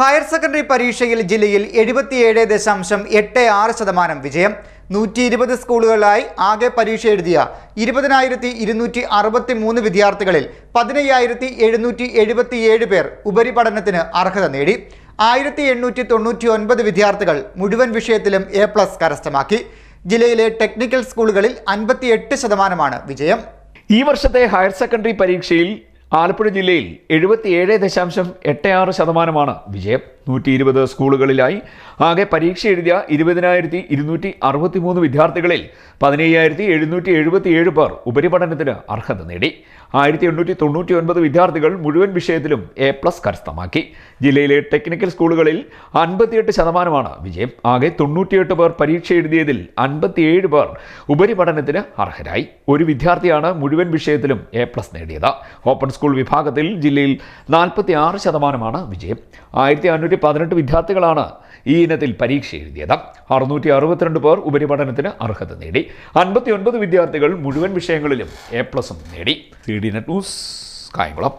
Higher secondary പരീക്ഷയിൽ ജില്ലയിൽ എഴുപത്തിയേഴ് ദശാംശം എട്ട് ആറ് ശതമാനം വിജയം. നൂറ്റി ഇരുപത് സ്കൂളുകളിലായി ആകെ പരീക്ഷ എഴുതിയ ഇരുപതിനായിരത്തി ഇരുന്നൂറ്റി അറുപത്തി മൂന്ന് വിദ്യാർത്ഥികളിൽ പതിനയ്യായിരത്തി എഴുന്നൂറ്റി എഴുപത്തിയേഴ് പേർ ഉപരിപഠനത്തിന് അർഹത നേടി. ആയിരത്തി എണ്ണൂറ്റി തൊണ്ണൂറ്റി ഒൻപത് വിദ്യാർത്ഥികൾ മുഴുവൻ വിഷയത്തിലും എ പ്ലസ് കരസ്ഥമാക്കി. ജില്ലയിലെ ടെക്നിക്കൽ സ്കൂളുകളിൽ അൻപത്തിയെട്ട് ശതമാനമാണ് വിജയം. ഈ വർഷത്തെ ഹയർ സെക്കൻഡറി പരീക്ഷയിൽ ആലപ്പുഴ ജില്ലയിൽ എഴുപത്തിയേഴ് ദശാംശം എട്ട് ആറ് ശതമാനമാണ് വിജയം. നൂറ്റി ഇരുപത് സ്കൂളുകളിലായി. ആകെ പരീക്ഷ എഴുതിയ ഇരുപതിനായിരത്തി ഇരുന്നൂറ്റി അറുപത്തി മൂന്ന് വിദ്യാർത്ഥികളിൽ പതിനയ്യായിരത്തി എഴുന്നൂറ്റി എഴുപത്തിയേഴ് പേർ ഉപരിപഠനത്തിന് അർഹത നേടി. ആയിരത്തി എണ്ണൂറ്റി തൊണ്ണൂറ്റി ഒൻപത് വിദ്യാർത്ഥികൾ മുഴുവൻ വിഷയത്തിലും എ പ്ലസ് കരസ്ഥമാക്കി. ജില്ലയിലെ ടെക്നിക്കൽ സ്കൂളുകളിൽ അൻപത്തിയെട്ട് ശതമാനമാണ് വിജയം. ആകെ തൊണ്ണൂറ്റിയെട്ട് പേർ പരീക്ഷ എഴുതിയതിൽ അൻപത്തിയേഴ് പേർ ഉപരിപഠനത്തിന് അർഹരായി. ഒരു വിദ്യാർത്ഥിയാണ് മുഴുവൻ വിഷയത്തിലും എ പ്ലസ് നേടിയത്. ഓപ്പൺ സ്കൂൾ വിഭാഗത്തിൽ ജില്ലയിൽ നാൽപ്പത്തി ആറ് ശതമാനമാണ് വിജയം. ആയിരത്തി അഞ്ഞൂറ്റി പതിനെട്ട് വിദ്യാർത്ഥികളാണ് ഈ ഇനത്തിൽ പരീക്ഷ എഴുതിയത്. അറുന്നൂറ്റി അറുപത്തിരണ്ട് പേർ ഉപരിപഠനത്തിന് അർഹത നേടി. അൻപത്തി ഒൻപത് വിദ്യാർത്ഥികൾ മുഴുവൻ വിഷയങ്ങളിലും എ പ്ലസും നേടി. C D net news Kayamkulam.